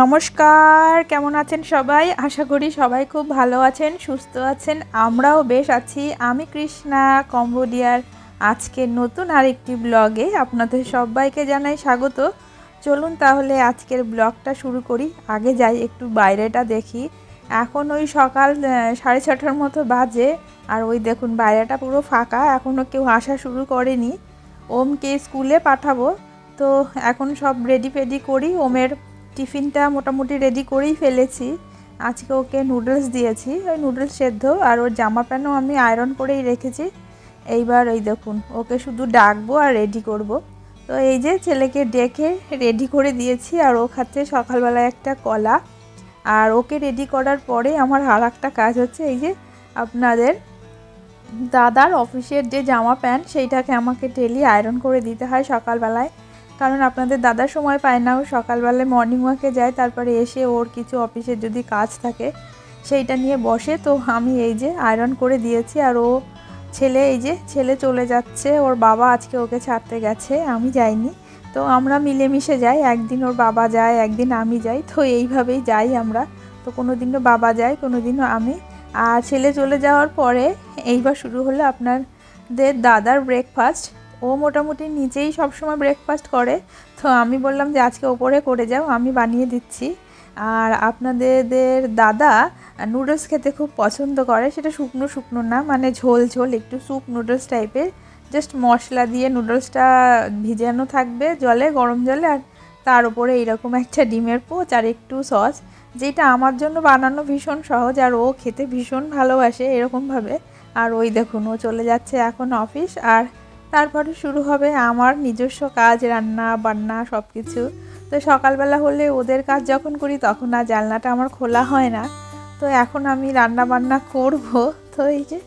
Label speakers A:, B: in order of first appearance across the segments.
A: নমস্কার, কেমন আছেন সবাই? আশা করি সবাই খুব ভালো আছেন, সুস্থ আছেন। আমরাও বেশ আছি। আমি কৃষ্ণা, কম্বোডিয়ার আজকের নতুন আরেকটি ব্লগে আপনাদের সবাইকে জানাই স্বাগত। চলুন তাহলে আজকের ব্লগটা শুরু করি। আগে যাই একটু বাইরেটা দেখি। এখন ওই সকাল সাড়ে ছটার মতো বাজে। আর ওই দেখুন বাইরেটা পুরো ফাঁকা এখনও কেউ আসা শুরু করেনি। ওমকে স্কুলে পাঠাবো। তো এখন সব রেডি ফেডি করি। ওমের টিফিনটা মোটামুটি রেডি করেই ফেলেছি। আজকে ওকে নুডলস দিয়েছি, ওই নুডলস সেদ্ধ আর ওর জামা প্যান্টও আমি আয়রন করেই রেখেছি। এইবার ওই দেখুন, ওকে শুধু ডাকবো আর রেডি করব। তো এই যে ছেলেকে ডেকে রেডি করে দিয়েছি আর ও খাচ্ছে সকালবেলায় একটা কলা। আর ওকে রেডি করার পরে আমার আর একটা কাজ হচ্ছে, এই যে আপনাদের দাদার অফিসের যে জামা প্যান্ট, সেইটাকে আমাকে ডেলি আয়রন করে দিতে হয় সকালবেলায়। কারণ আপনাদের দাদা সময় পায় না, ও সকালবেলায় মর্নিং ওয়াকে যায়, তারপরে এসে ওর কিছু অফিসের যদি কাজ থাকে, সেইটা নিয়ে বসে। তো আমি এই যে আয়রন করে দিয়েছি আর ও ছেলে, এই যে ছেলে চলে যাচ্ছে, ওর বাবা আজকে ওকে ছাড়তে গেছে, আমি যাইনি। তো আমরা মিলেমিশে যাই, একদিন ওর বাবা যায়, একদিন আমি যাই, তো এইভাবেই যাই আমরা। তো কোনো দিনও বাবা যায় কোনো দিনও আমি। আর ছেলে চলে যাওয়ার পরে এইবার শুরু হলো আপনাদের দাদার ব্রেকফাস্ট ও মোটামুটি নিজেই সবসময় ব্রেকফাস্ট করে। তো আমি বললাম যে, আজকে ওপরে করে যাও, আমি বানিয়ে দিচ্ছি। আর আপনাদের দাদা নুডলস খেতে খুব পছন্দ করে। সেটা শুকনো শুকনো না মানে ঝোল ঝোল, একটু স্যুপ নুডলস টাইপের জাস্ট মশলা দিয়ে নুডলসটা ভিজানো থাকবে জলে, গরম জলে, আর তার উপরে এইরকম একটা ডিমের পোচ আর একটু সস, যেটা আমার জন্য বানানো ভীষণ সহজ, আর ও খেতে ভীষণ ভালোবাসে এরকমভাবে। আর ওই দেখুন, ও চলে যাচ্ছে এখন অফিস আর তারপরে শুরু হবে আমার নিজস্ব কাজ, রান্না, বান্না সব কিছু তো সকালবেলা হলে ওদের কাজ যখন করি তখন আর জানলাটা আমার খোলা হয় না। তো এখন আমি রান্না বান্না করব। তো এই যে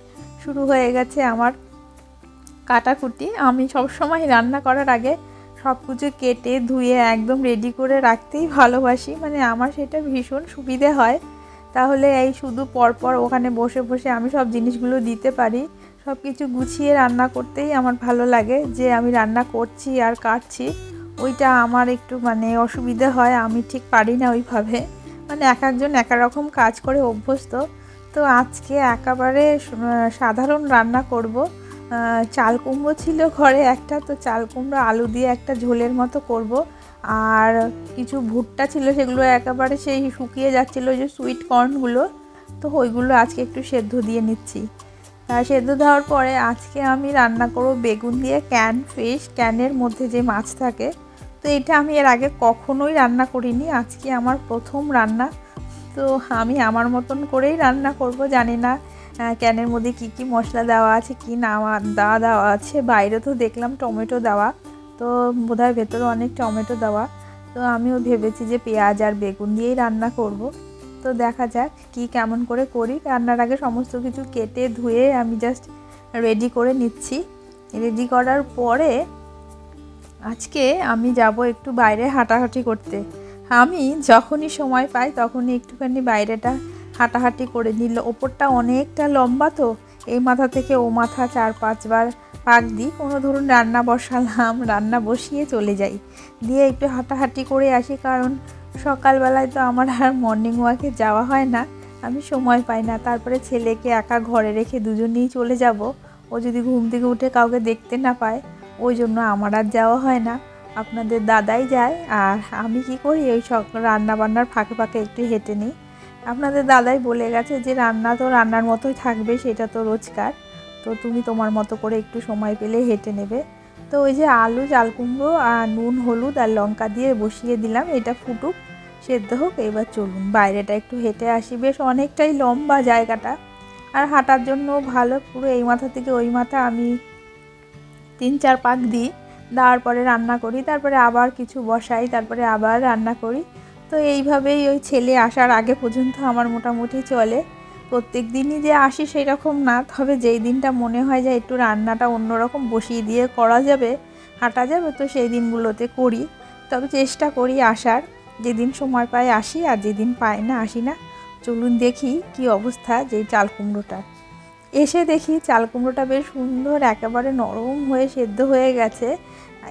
A: শুরু হয়ে গেছে আমার কাটাকুটি। আমি সবসময় রান্না করার আগে সব কিছু কেটে, ধুয়ে, একদম রেডি করে রাখতেই ভালোবাসি। মানে আমার সেটা ভীষণ সুবিধে হয়। তাহলে এই শুধু পরপর ওখানে বসে বসে আমি সব জিনিসগুলো দিতে পারি। সব কিছু গুছিয়ে রান্না করতেই আমার ভালো লাগে যে আমি রান্না করছি আর কাটছি। ওইটা আমার একটু মানে অসুবিধা হয়, আমি ঠিক পারি না ওইভাবে। মানে এক একজন এক রকম কাজ করে অভ্যস্ত। তো আজকে একেবারে সাধারণ রান্না করব। চাল কুমড়ো ছিল ঘরে একটা, তো চাল কুমড়ো আলু দিয়ে একটা ঝোলের মতো করব। আর কিছু ভুট্টা ছিল সেগুলো একেবারে সেই শুকিয়ে যাচ্ছিল যে সুইট কর্নগুলো তো ওইগুলো আজকে একটু সেদ্ধ দিয়ে নিচ্ছি। সেদ্ধ দেওয়ার পরে আজকে আমি রান্না করব বেগুন দিয়ে ক্যান ফিশ ক্যানের মধ্যে যে মাছ থাকে। তো এটা আমি এর আগে কখনোই রান্না করিনি, আজকে আমার প্রথম রান্না। তো আমি আমার মতন করেই রান্না করব, জানি না ক্যানের মধ্যে কি কি মশলা দেওয়া আছে, কি না দেওয়া দেওয়া আছে। বাইরে তো দেখলাম টমেটো দেওয়া, তো বোধহয় ভেতরে অনেক টমেটো দেওয়া। তো আমিও ভেবেছি যে পেঁয়াজ আর বেগুন দিয়েই রান্না করব। তো দেখা যাক কি কেমন করে করি। রান্নার আগে সমস্ত কিছু কেটে ধুয়ে আমি জাস্ট রেডি করে নিচ্ছি। রেডি করার পরে আজকে আমি যাব একটু বাইরে হাঁটাহাঁটি করতে। আমি যখনই সময় পাই তখনই একটুখানি বাইরেটা হাঁটাহাঁটি করে নিল ওপরটা অনেকটা লম্বা তো, এই মাথা থেকে ও মাথা চার পাঁচবার পাক দিই। কোনো ধরুন রান্না বসালাম, রান্না বসিয়ে চলে যাই। দিয়ে একটু হাঁটাহাঁটি করে আসি কারণ সকালবেলায় তো আমার আর মর্নিং ওয়াকে যাওয়া হয় না। আমি সময় পাই না। তারপরে ছেলেকে একা ঘরে রেখে দুজনেই চলে যাব। ও যদি ঘুম থেকে উঠে কাউকে দেখতে না পায়, ওই জন্য আমার আর যাওয়া হয় না। আপনাদের দাদাই যায়, আর আমি কি করি? ওই সব রান্না বান্নার ফাঁকে ফাঁকে একটু হেঁটে নিই। আপনাদের দাদাই বলে গেছে যে, রান্না তো রান্নার মতোই থাকবে, সেটা তো রোজকার। তো তুমি তোমার মতো করে একটু সময় পেলে হেঁটে নেবে। তো ওই যে আলু চাল কুমড়ো আর নুন, হলুদ আর লঙ্কা দিয়ে বসিয়ে দিলাম। এটা ফুটুক। সেদ্ধ হোক, এবার চলুন। বাইরেটা একটু হেঁটে আসি। বেশ অনেকটাই লম্বা জায়গাটা। আর হাঁটার জন্য ভালো পুরো এই মাথা থেকে ওই মাথা আমি তিন চার পাক দিই। দেওয়ার পরে রান্না করি, তারপরে আবার কিছু বসাই, তারপরে আবার রান্না করি। তো এইভাবেই ওই ছেলে আসার আগে পর্যন্ত আমার মোটামুটি চলে। প্রত্যেক দিনই যে আসি সেই রকম না, তবে যেই দিনটা মনে হয় যে একটু রান্নাটা অন্যরকম বসিয়ে দিয়ে করা যাবে, হাঁটা যাবে, তো সেই দিনগুলোতে করি। তবে চেষ্টা করি আসার। যেদিন সময় পাই আসি আর যেদিন পাই না, আসি না। চলুন দেখি কি অবস্থা যে চাল কুমড়োটার। এসে দেখি চাল কুমড়োটা বেশ সুন্দর, একেবারে নরম হয়ে সেদ্ধ হয়ে গেছে।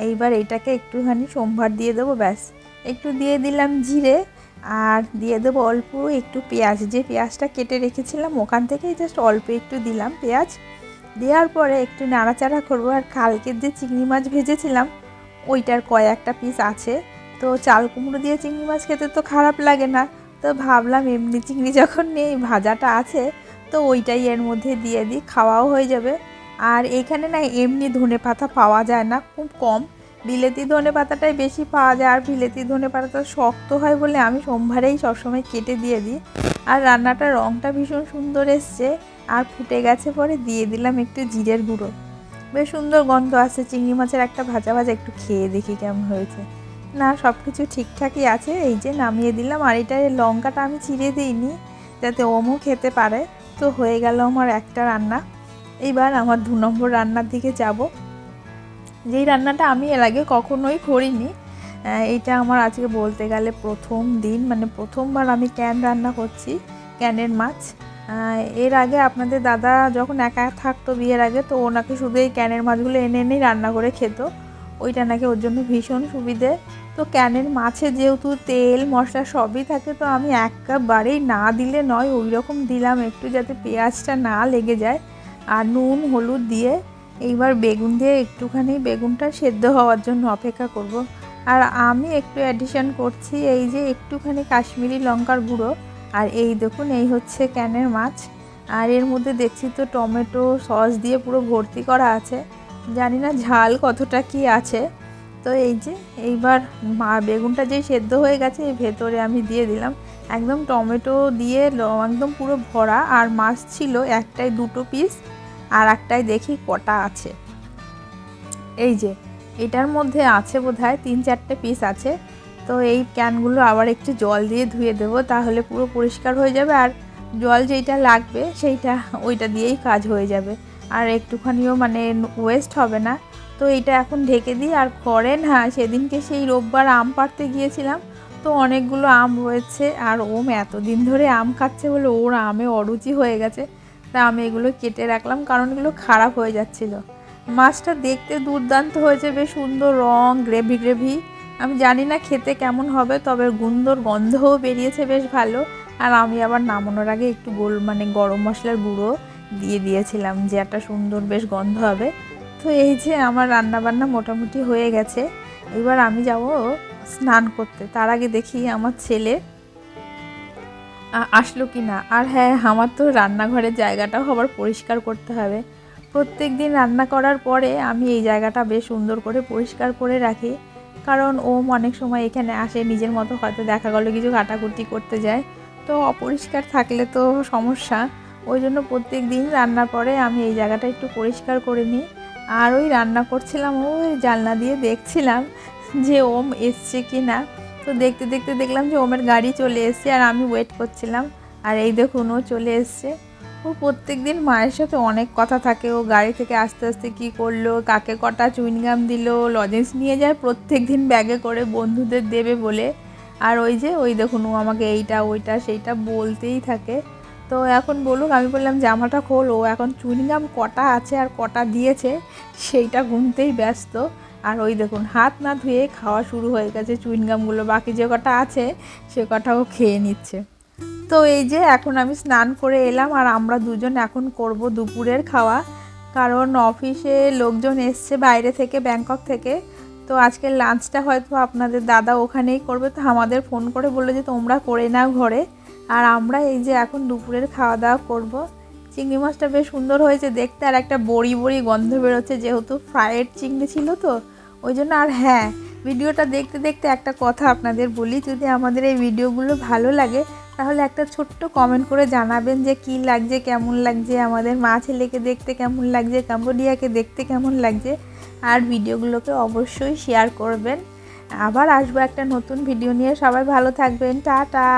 A: এইবার এটাকে একটুখানি সোমবার দিয়ে দেবো, ব্যাস। একটু দিয়ে দিলাম জিরে আর দিয়ে দেবো অল্প একটু পেঁয়াজ। যে পেঁয়াজটা কেটে রেখেছিলাম ওখান থেকেই জাস্ট অল্প একটু দিলাম পেঁয়াজ। দেওয়ার পরে একটু নাড়াচাড়া করব। আর কালকের যে চিংড়ি মাছ ভেজেছিলাম, ওইটার কয়েকটা পিস আছে। তো চাল কুমড়ো দিয়ে চিংড়ি মাছ খেতে তো খারাপ লাগে না। তো ভাবলাম এমনি চিংড়ি যখন নেই, ভাজাটা আছে, তো ওইটাই এর মধ্যে দিয়ে দিই, খাওয়াও হয়ে যাবে। আর এখানে না এমনি ধনে পাতা পাওয়া যায় না, খুব কম। বিলেতি ধনে পাতাটাই বেশি পাওয়া যায়, আর বিলেতি ধনে পাতাটা শক্ত হয় বলে আমি সোমবারেই সবসময় কেটে দিয়ে দিই। আর রান্নাটার রঙটা ভীষণ সুন্দর এসছে, আর ফুটে গেছে পরে দিয়ে দিলাম একটু জিরের গুঁড়ো। বেশ সুন্দর গন্ধ আছে চিংড়ি মাছের একটা ভাজা ভাজা, একটু খেয়ে দেখি কেমন হয়েছে। না সব কিছু ঠিকঠাকই আছে। এই যে নামিয়ে দিলাম, আর এটা লঙ্কাটা আমি চিড়ে দিইনি, যাতে ওমও খেতে পারে। তো হয়ে গেল আমার একটা রান্না। এইবার আমার দু নম্বর রান্নার দিকে যাব। যেই রান্নাটা আমি এর আগে কখনোই করিনি এইটা আমার আজকে বলতে গেলে প্রথম দিন। মানে প্রথমবার আমি ক্যান রান্না করছি, ক্যানের মাছ। এর আগে আপনাদের দাদা যখন একা থাকতো বিয়ের আগে, তো ওনাকে শুধু এই ক্যানের মাছগুলো এনে এনেই রান্না করে খেত। ওইটা নাকি ওর জন্য ভীষণ সুবিধে। তো ক্যানের মাছে যেহেতু তেল, মশলা সবই থাকে, তো আমি এক কাপ একবারেই না দিলে নয় ওই রকম দিলাম একটু যাতে পেঁয়াজটা না লেগে যায় আর নুন, হলুদ দিয়ে এইবার বেগুন দিয়ে একটুখানি বেগুনটা সেদ্ধ হওয়ার জন্য অপেক্ষা করব। আর আমি একটু অ্যাডিশন করছি এই যে একটুখানি কাশ্মীরি লঙ্কার গুঁড়ো। আর এই দেখুন, এই হচ্ছে ক্যানের মাছ। আর এর মধ্যে দেখছি তো টমেটো সস দিয়ে পুরো ভর্তি করা আছে। জানি না ঝাল কতটা কি আছে। তো এই যে, এইবার মা বেগুনটা যেই সেদ্ধ হয়ে গেছে, এই ভেতরে আমি দিয়ে দিলাম। একদম টমেটো দিয়ে একদম পুরো ভরা আর মাছ ছিল, একটাই দুটো পিস আর একটাই দেখি কটা আছে। এই যে, এটার মধ্যে আছে বোধ তিন চারটে পিস আছে। তো এই ক্যানগুলো আবার একটু জল দিয়ে ধুয়ে দেবো, তাহলে পুরো পরিষ্কার হয়ে যাবে আর জল যেইটা লাগবে, সেইটা, ওইটা দিয়েই কাজ হয়ে যাবে। আর একটুখানিও মানে ওয়েস্ট হবে না। তো এটা এখন ঢেকে দিই আর ঘরে না, সেদিনকে সেই রোববার আম পাড়তে গিয়েছিলাম। তো অনেকগুলো আম রয়েছে আর ওম এতদিন ধরে আম খাচ্ছে বলে ওর আমে অরুচি হয়ে গেছে। তা আমি এগুলো কেটে রাখলাম কারণ এগুলো খারাপ হয়ে যাচ্ছিল। মাছটা দেখতে দুর্দান্ত হয়েছে, বেশ সুন্দর রং গ্রেভি গ্রেভি আমি জানি না খেতে কেমন হবে, তবে গুন্দর গন্ধও বেরিয়েছে বেশ ভালো। আর আমি আবার নামানোর আগে একটু গোল মানে গরম মশলার গুঁড়ো দিয়ে দিয়েছিলাম যে একটা সুন্দর বেশ গন্ধ হবে। তো এই যে আমার রান্নাবান্না মোটামুটি হয়ে গেছে। এবার আমি যাব স্নান করতে। তার আগে দেখি আমার ছেলে আসলো কি না আর হ্যাঁ আমার তো রান্নাঘরের জায়গাটাও আবার পরিষ্কার করতে হবে। প্রত্যেক দিন রান্না করার পরে আমি এই জায়গাটা বেশ সুন্দর করে পরিষ্কার করে রাখি। কারণ ও অনেক সময় এখানে আসে, নিজের মতো হয়তো দেখা গেলো কিছু কাটাকুটি করতে যায়। তো অপরিষ্কার থাকলে তো সমস্যা। ওই জন্য প্রত্যেক দিন রান্নার পরে আমি এই জায়গাটা একটু পরিষ্কার করে নিই। আর ওই রান্না করছিলাম, ওই জানলা দিয়ে দেখছিলাম যে ওম এসছে কি না তো দেখতে দেখতে দেখলাম যে ওমের গাড়ি চলে এসছে আর আমি ওয়েট করছিলাম। আর এই দেখুন, ও চলে এসছে। ও প্রত্যেক দিন মায়ের সাথে অনেক কথা থাকে। ও গাড়ি থেকে আস্তে আস্তে কি করল, কাকে কটা চুইনগাম দিল লজেন্স নিয়ে যায়, প্রত্যেক দিন ব্যাগে করে বন্ধুদের দেবে বলে। আর ওই যে, ওই দেখুন, ও আমাকে এইটা, ওইটা, সেইটা বলতেই থাকে। তো এখন বলুক, আমি বললাম, জামাটা খোল, ও এখন চুইনগাম কটা আছে আর কটা দিয়েছে, সেইটা গুনতেই ব্যস্ত। আর ওই দেখুন, হাত না ধুয়ে খাওয়া শুরু হয়ে গেছে চুইনগামগুলো বাকি যে কটা আছে, সে কটাও খেয়ে নিচ্ছে। তো এই যে, এখন আমি স্নান করে এলাম, আর আমরা দুজন এখন করব দুপুরের খাওয়া, কারণ অফিসে লোকজন এসছে বাইরে থেকে, ব্যাংকক থেকে। তো আজকের লাঞ্চটা হয়তো আপনাদের দাদা ওখানেই করবে, তো আমাদের ফোন করে বলল যে, তোমরা করে নাও ঘরে। আর আমরা এই যে এখন দুপুরের খাওয়া দাওয়া করব। চিংড়ি মাছটা বেশ সুন্দর হয়েছে দেখতে, আর একটা বড়ি বড়ি গন্ধ বেরোচ্ছে, যেহেতু ফ্রায়েড চিংড়ি ছিল তো, ওই জন্য আর হ্যাঁ ভিডিওটা দেখতে দেখতে একটা কথা আপনাদের বলি, যদি আমাদের এই ভিডিওগুলো ভালো লাগে, তাহলে একটা ছোট্ট কমেন্ট করে জানাবেন যে কি লাগছে, কেমন লাগছে, আমাদের মা ছেলেকে দেখতে কেমন লাগছে, কাম্বোডিয়াকে দেখতে কেমন লাগছে, আর ভিডিওগুলোকে অবশ্যই শেয়ার করবেন। আবার আসব একটা নতুন ভিডিও নিয়ে, সবাই ভালো থাকবেন, টাটা!